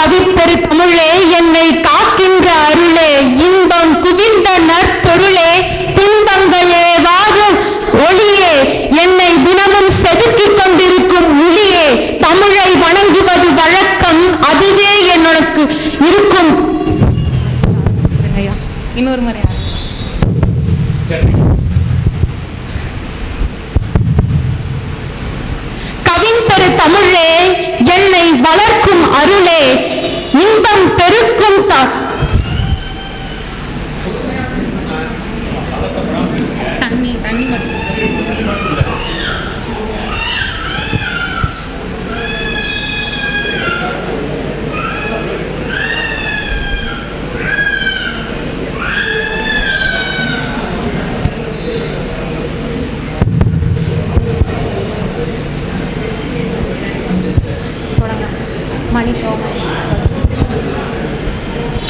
கவிப்பெரு தமிழே என்னை காக்கின்ற அருளே. இன்பம் குவிந்த நற்பொருளே துன்பங்களே வாக. ஒளியே என்னை தினமும் செதுக்கிக் கொண்டிருக்கும் ஒளியே. தமிழை வணங்குவது வழக்கம் அதுவே எனக்கு இருக்கும். இன்னொரு முறை. தமிழே என்னை வளர்க்கும் அருளே. இன்பம் பெருக்கும் தண்ணி தண்ணி மணி போகும்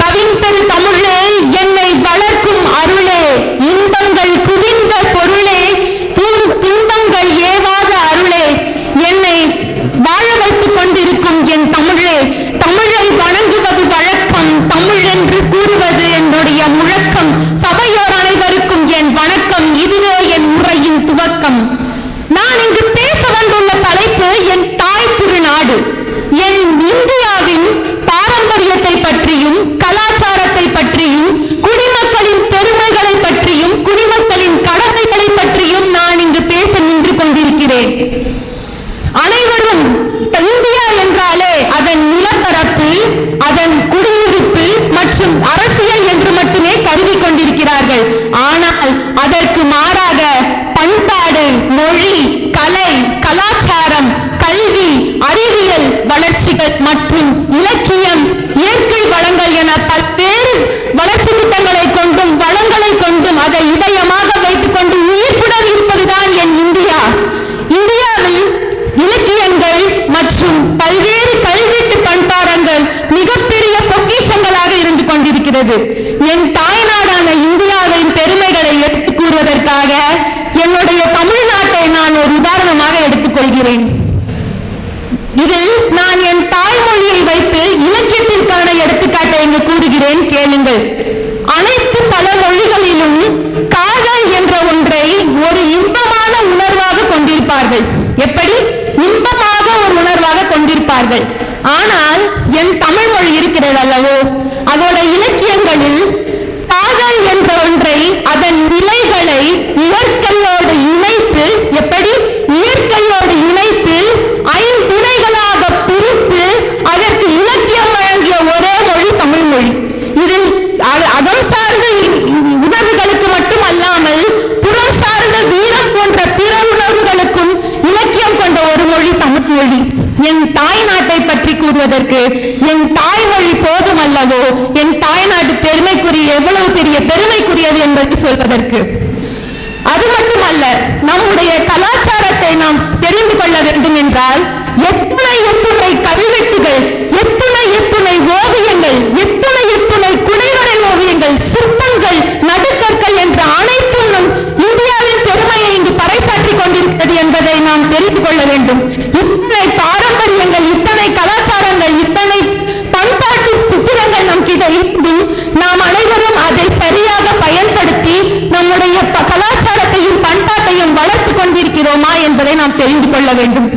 கவின்பெரு தமிழே என்னை வளர்க்கும் அருளே இன்பங்கள் குவிந்த பொருளே துன்- துன்பங்கள் ஏவாத அருளே என்னை வாழ வைத்துக் கொண்டிருக்கும் என் தமிழே தமிழை வணங்குவது வழக்கம் தமிழ் என்று கூறுவது என்னுடைய முழக்கம் சபையோர் அனைவருக்கும் என் வணக்கம் இதுவே என் உரையின் துவக்கம் நான் இங்கு பேச வந்துள்ள தலைப்பு என் தாய் திருநாடு என் இந்தியாவின் பாரம்பரியத்தை பற்றியும் கலாச்சாரத்தை பற்றியும் குடிமக்களின் பெருமைகளை பற்றியும் குடிமக்களின் கடமைகளை பற்றியும் நான் இங்கு பேச நின்று கொண்டிருக்கிறேன் அனைவரும் இந்தியா என்றாலே அதன் நிலப்பரப்பு அதன் குடியிருப்பு மற்றும் அரசியல் என்று மட்டுமே கருதி கொண்டிருக்கிறார்கள் ஆனால் அதற்கு மாறாக பண்பாடு மொழி கலை கலாச்சாரம் கல்வி அறிவியல் வளர்ச்சிகள் மற்றும் இலக்கியம் இயற்கை வளங்கள் என பல்வேறு வளர்ச்சி திட்டங்களை கொண்டும் வளங்களை கொண்டும் அதை இதயமாக வைத்துக் கொண்டு உயிர்ப்புடன் இருப்பதுதான் என் இந்தியா இந்தியாவில் இலக்கியங்கள் மற்றும் பல்வேறு கல்வெட்டு பண்பாடங்கள் மிகப்பெரிய பொக்கிஷங்களாக இருந்து கொண்டிருக்கிறது என் தாய்நாடான இந்தியாவின் பெருமைகளை எடுத்து கூறுவதற்காக என்னுடைய தமிழ்நாட்டை நான் ஒரு உதாரணமாக எடுத்துக்கொள்கிறேன் இதில் நான் என் தாய்மொழியை வைத்து இலக்கியத்திற்கான எடுத்துக்காட்டை இங்கு கூறுகிறேன் கேளுங்கள். அனைத்து பல மொழிகளிலும் காதல் என்ற ஒன்றை ஒரு இன்பமான உணர்வாக கொண்டிருப்பார்கள். எப்படி? இன்பமாக ஒரு உணர்வாக கொண்டிருப்பார்கள். ஆனால் என் தமிழ் மொழி இருக்கிறது அல்லவோ? அதோட இலக்கியங்களில் காதல் என்ற ஒன்றை அதன் நிலைகளை இயற்கையோடு இணைத்து எப்படி? இயற்கையோடு இணைத்து ஐந்துணைகளாக பிரித்து அதற்கு இலக்கியம் வழங்கிய ஒரே மொழி தமிழ் மொழி. இதில் அகம் சார்ந்த உணர்வுகளுக்கு மட்டும் அல்லாமல் புறம் சார்ந்த வீரம் போன்ற பிற உணர்வுகளுக்கும் இலக்கியம் கொண்ட ஒரு மொழி தமிழ் மொழி. என் தாய் நாட்டை பற்றி கூறுவதற்கு என் தாய் அல்லவோ என் தாய்நாடு பெருமைக்குரிய எவ்வளவு பெரிய பெருமைக்குரியது என்பதை சொல்வதற்கு. அது மட்டுமல்ல நம்முடைய கலாச்சாரத்தை நாம் தெரிந்து கொள்ள வேண்டும் என்றால் எத்தனை எத்துணை கல்வெட்டுகள் எத்தனை எத்துணை ஓவியங்கள் எத்தனை எத்துணை குடைவரை ஓவியங்கள் சிற்பங்கள் நடுக்கற்கள் என்ற அனைத்தும் நம் இந்தியாவின் பெருமையை இங்கு பறைசாற்றிக் கொண்டிருக்கிறது என்பதை நாம் தெரிந்து கொள்ள வேண்டும். தெரிந்து கொள்ள வேண்டும்.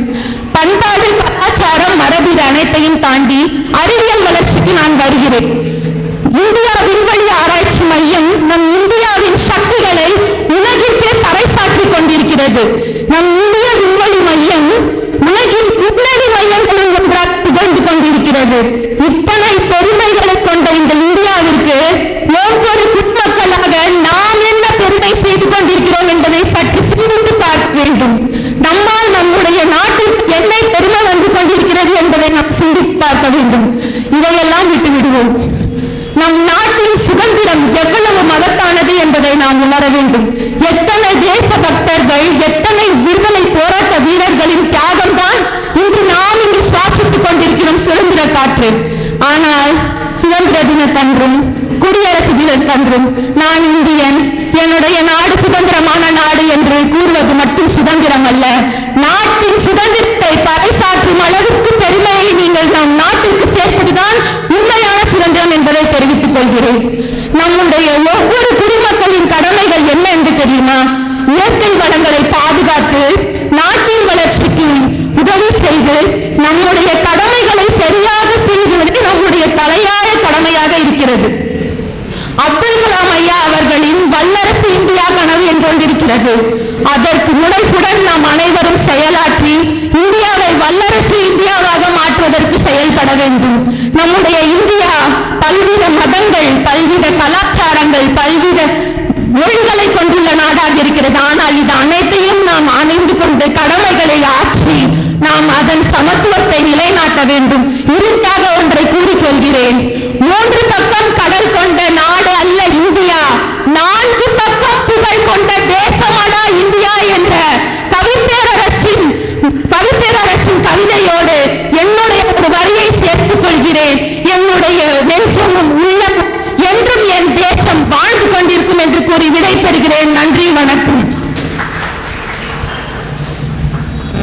பண்பாடு கலாச்சாரம் மரபு அனைத்தையும் தாண்டி அறிவியல் வளர்ச்சிக்கு நான் வருகிறேன். இந்தியா விண்வெளி ஆராய்ச்சி மையம் நம் இந்தியாவின் சக்திகளை உலகிற்கே பறைசாற்றிக் கொண்டிருக்கிறது. நம் இந்திய விண்வெளி மையம் உலகின் முன்னணி மையங்களில் ஒன்றாக திகழ்ந்து கொண்டிருக்கிறது. இத்தனை சிந்தித்து வேண்டும். இதையெல்லாம் விட்டு விடுவோம் நம் நாட்டின் சுதந்திரம் எவ்வளவு மகத்தானது என்பதை நாம் உணர வேண்டும். எத்தனை தேச பக்தர்கள் எத்தனை விடுதலை போராட்ட வீரர்களின் தியாகம் தான் இன்று நாம் இங்கு சுவாசித்துக் கொண்டிருக்கிறோம் சுதந்திர காற்று. ஆனால் சுதந்திர தினத்தன்றும் குடியரசு தினத்தன்றும் நான் இந்தியன் என்னுடைய நாடு சுதந்திரமான நாடு என்று கூறுவது மட்டும் சுதந்திரம் அல்ல. கொள்கிறேன் நம்முடைய ஒவ்வொரு குடிமக்களின் கடமைகள் என்ன என்று தெரியுமா? இயற்கை வளங்களை பாதுகாத்து நாட்டின் வளர்ச்சிக்கு உதவி செய்து நம்முடைய கடமைகளை சரியாக செய்வது நம்முடைய தலையாய கடமையாக இருக்கிறது. அப்துல் கலாம் ஐயா அவர்களின் வல்லரசு இந்தியா கனவு என்றொன்றிருக்கிறது. அதற்கு முனைப்புடன் நாம் அனைவரும் செயலாற்றி இந்தியாவை வல்லரசு இந்தியாவாக மாற்றுவதற்கு செயல்பட வேண்டும். நம்முடைய பல்வேறு பல்வித மொழிகளை கொண்டுள்ள நாடாக இருக்கிறது. ஆனால் இது அனைத்தையும் நாம் அணைந்து கொண்டு கடமைகளை ஆற்றி நாம் அதன் சமத்துவத்தை நிலைநாட்ட வேண்டும். இறுதியாக ஒன்றை கூறிக்கொள்கிறேன்.